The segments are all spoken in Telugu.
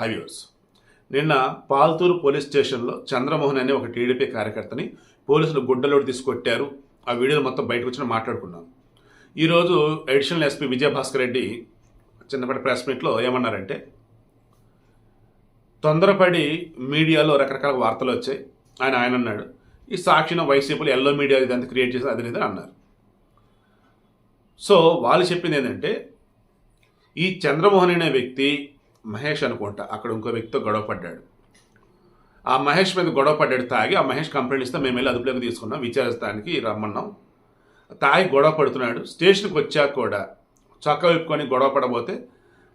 హైవ్యూర్స్ నిన్న పాల్తూరు పోలీస్ స్టేషన్లో చంద్రమోహన్ అనే ఒక టీడీపీ కార్యకర్తని పోలీసులు గుడ్డలోకి తీసుకొట్టారు. ఆ వీడియోలు మొత్తం బయటకు వచ్చిన మాట్లాడుకున్నాం. ఈరోజు అడిషనల్ ఎస్పీ విజయభాస్కర్ రెడ్డి చిన్నప్పటి ప్రెస్ మీట్లో ఏమన్నారంటే తొందరపడి మీడియాలో రకరకాల వార్తలు వచ్చాయి. ఆయన ఆయన అన్నాడు. ఈ సాక్షిన వైసీపీలు ఎల్లో మీడియా ఇదంతా క్రియేట్ చేసి అది లేదని అన్నారు. సో వాళ్ళు చెప్పింది ఏంటంటే ఈ చంద్రమోహన్ అనే వ్యక్తి మహేష్ అనుకుంటా అక్కడ ఇంకో వ్యక్తితో గొడవ పడ్డాడు. ఆ మహేష్ మీద గొడవ పడ్డాడు తాగి ఆ మహేష్ కంప్లైంట్ ఇస్తే మేము వెళ్ళి అదుపులోకి తీసుకున్నాం విచారిస్తానికి రమ్మన్నాం. తాగి గొడవ పడుతున్నాడు స్టేషన్కి వచ్చాక కూడా చొక్కా విప్పుకొని గొడవ పడబోతే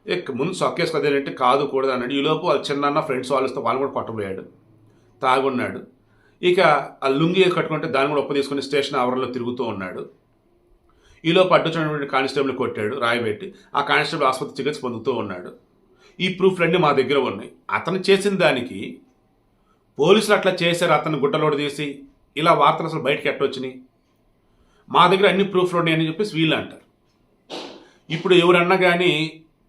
ముందు ముందు చొక్కేసుకోదేంటే కాదు కూడదు అన్నాడు. ఈలోపు వాళ్ళ చిన్న ఫ్రెండ్స్ వాళ్ళు వాళ్ళు కూడా కొట్టబోయాడు. తాగున్నాడు. ఇక ఆ లుంగి కట్టుకుంటే దాన్ని కూడా ఒప్ప తీసుకుని స్టేషన్ ఆవరణలో తిరుగుతూ ఉన్నాడు. ఈలోపు అడ్డుచున్నటువంటి కానిస్టేబుల్ కొట్టాడు రాయబెట్టి ఆ కానిస్టేబుల్ ఆసుపత్రి చికిత్స పొందుతూ ఉన్నాడు. ఈ ప్రూఫ్లన్నీ మా దగ్గర ఉన్నాయి. అతను చేసిన దానికి పోలీసులు అట్లా చేశారు అతను గుడ్డలోడు తీసి. ఇలా వార్తలు అసలు బయటకు ఎట్టొచ్చినాయి మా దగ్గర అన్ని ప్రూఫ్లు ఉన్నాయని చెప్పేసి వీళ్ళు అంటారు. ఇప్పుడు ఎవరన్నా కానీ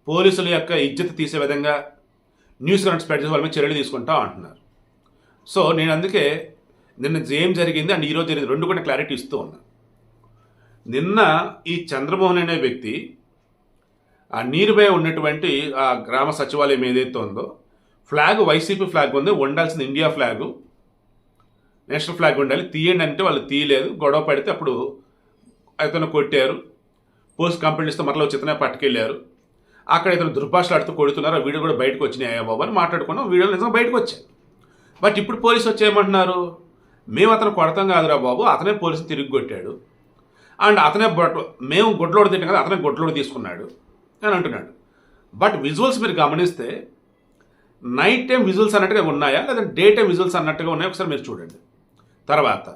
పోలీసుల యొక్క ఇజ్జత్ తీసే విధంగా న్యూస్ కరెంట్ స్ప్రెడ్ చేసే వాళ్ళ మీద చర్యలు తీసుకుంటా అంటున్నారు. సో నేను అందుకే నిన్న ఏం జరిగింది అండ్ ఈరోజు జరిగింది రెండు కూడా క్లారిటీ ఇస్తూ ఉన్నాను నిన్న ఈ చంద్రమోహన్ అనే వ్యక్తి ఆ నీరుపై ఉన్నటువంటి ఆ గ్రామ సచివాలయం ఏదైతే ఉందో ఫ్లాగ్ వైసీపీ ఫ్లాగ్ ఉంది ఉండాల్సిన ఇండియా ఫ్లాగు. నేషనల్ ఫ్లాగ్ ఉండాలి. తీయండి అంటే వాళ్ళు తీయలేదు. గొడవ పడితే అప్పుడు అతను కొట్టారు. పోస్ట్ కంప్లైంట్ ఇస్తే మరలా చితనే పట్టుకెళ్ళారు. అక్కడ ఇతను దుర్భాషలాడుతూ కొడుతున్నారు. ఆ వీడియో కూడా బయటకు వచ్చినాయి బాబు అని మాట్లాడుకున్నాం. వీడియోలు నిజంగా బయటకు వచ్చాయి. బట్ ఇప్పుడు పోలీసు వచ్చి ఏమంటున్నారు? మేము అతను కొడతాం కాదురా బాబు. అతనే పోలీసు తిరిగి కొట్టాడు. అండ్ అతనే మేము గొడ్లోడు తింటాం కదా అతనే గొడ్లోడు తీసుకున్నాడు. అని అంటున్నాడు. బట్ విజువల్స్ మీరు గమనిస్తే నైట్ టైం విజువల్స్ అన్నట్టుగా ఉన్నాయా? లేదా డే టైం విజువల్స్ అన్నట్టుగా ఉన్నాయా? ఒకసారి మీరు చూడండి. తర్వాత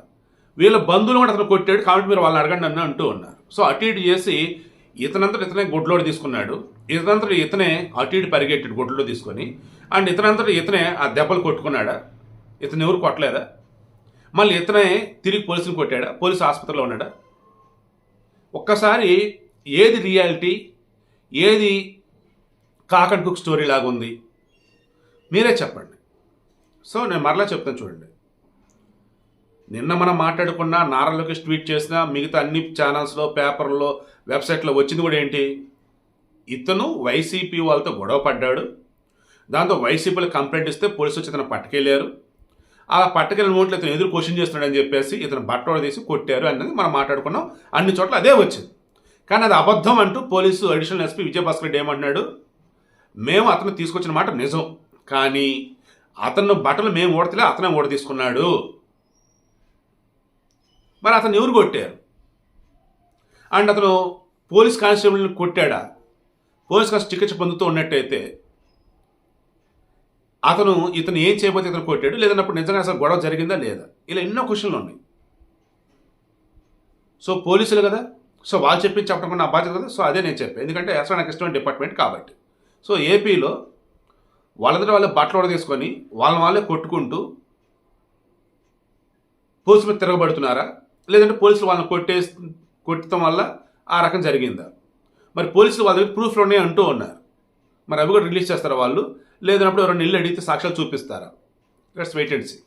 వీళ్ళ బంధువులు కూడా అతను కొట్టాడు. కాబట్టి మీరు వాళ్ళని అడగండి అని అంటూ ఉన్నారు. సో అటు ఇటు చేసి ఇతనంతటి ఇతనే గుడ్లోడు తీసుకున్నాడు. ఇతనంతటి ఇతనే అటు ఇటు పరిగెట్టాడు గుడ్లో తీసుకొని. అండ్ ఇతనంతటి ఇతనే ఆ దెబ్బలు కొట్టుకున్నాడా? ఇతను ఎవరు కొట్టలేదా? మళ్ళీ ఇతనే తిరిగి పోలీసుని కొట్టాడా? పోలీసు ఆసుపత్రిలో ఉన్నాడా? ఒక్కసారి ఏది రియాలిటీ? ఏది కాకడ్ బుక్ కుక్ స్టోరీ లాగా ఉంది? మీరే చెప్పండి. సో నేను మరలా చెప్తాను చూడండి. నిన్న మనం మాట్లాడుకున్న నారా లోకేష్ ట్వీట్ చేసిన మిగతా అన్ని ఛానల్స్లో పేపర్లో వెబ్సైట్లో వచ్చింది కూడా ఏంటి? ఇతను వైసీపీ వాళ్ళతో గొడవ పడ్డాడు. దాంతో వైసీపీలో కంప్లైంట్ ఇస్తే పోలీసు వచ్చి ఇతను పట్టుకెళ్ళారు అలా పట్టుకెళ్ళిన మూట్లో ఇతను ఎదురు క్వశ్చన్ చేస్తున్నాడని చెప్పేసి ఇతను బట్టోడ తీసి కొట్టారు అనేది మనం మాట్లాడుకున్నాం. అన్ని చోట్ల అదే వచ్చింది. కానీ అది అబద్ధం అంటూ police additional SP Vijayabhaskar Reddy ఏమంటున్నాడు? మేము అతను తీసుకొచ్చిన మాట నిజం. కానీ అతను బట్టలు మేము ఓడతలే అతనే ఓడ తీసుకున్నాడు. మరి అతను ఎవరు కొట్టారు? అండ్ అతను పోలీస్ కానిస్టేబుల్ని కొట్టాడా? పోలీస్ కానిస్టేబుల్ చికిత్స పొందుతూ ఉన్నట్టయితే అతను ఇతను ఏం చేయబోతే ఇతను కొట్టాడు? లేదన్నప్పుడు నిజంగా అసలు గొడవ జరిగిందా లేదా? ఇలా ఎన్నో క్వశ్చన్లు ఉన్నాయి. సో పోలీసులు కదా? సో వాళ్ళు చెప్పి చెప్పడం నా బాధ్యత కదా? సో అదే నేను చెప్పాను ఎందుకంటే అసలు నాకు ఇష్టమైన డిపార్ట్మెంట్ కాబట్టి. సో ఏపీలో వాళ్ళందరూ వాళ్ళే బట్టలు తీసుకొని వాళ్ళని వాళ్ళే కొట్టుకుంటూ పోలీసు మీద తిరగబడుతున్నారా? లేదంటే పోలీసులు వాళ్ళని కొట్టే కొట్టడం వల్ల ఆ రకం జరిగిందా? మరి పోలీసులు వాళ్ళ దగ్గర ప్రూఫ్లు ఉన్నాయి అంటూ ఉన్నారు. మరి అవి కూడా రిలీజ్ చేస్తారా వాళ్ళు? లేదన్నప్పుడు ఎవరైనా ఇల్లు అడిగితే సాక్ష్యాలు చూపిస్తారా? It's wait and see